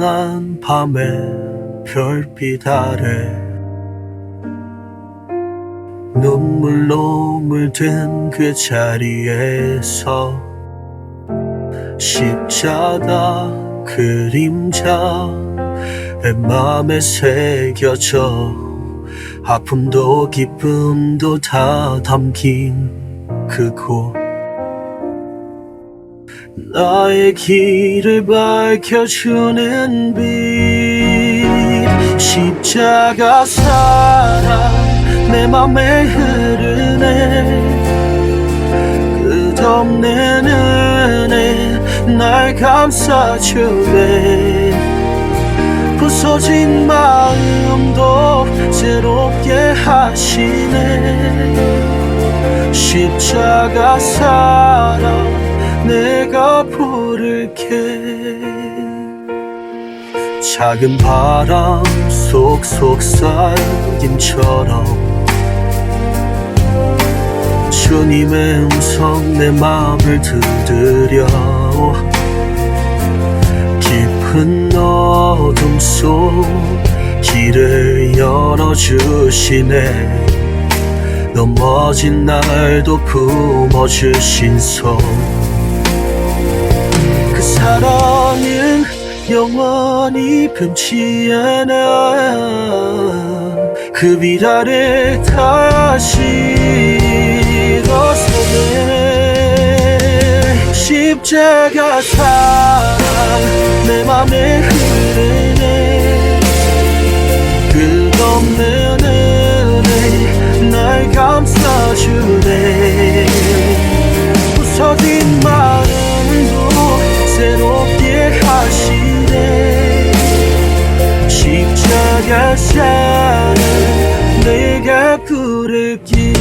한 밤에 별빛 아래 눈물로 물든 그 자리에서 십자가 그림자 내 맘에 새겨져 아픔도 기쁨도 다 담긴 그곳 나의 길을 밝혀주는 빛. 십자가 사랑 내 맘에 흐르네 끝없는 은혜 날 감싸주네. 부서진 마음도 새롭게 하시네. 십자가 사랑 내가 부를게. 작은 바람 속 속삭임처럼 주님의 음성 내 맘을 두드려 깊은 어둠 속 길을 열어주시네. 넘어진 날도 품어주신 손그 사랑은 영원히 금치 않아 그빛 아래 다시 일어서네. 십자가 사랑 사랑 내가 부를게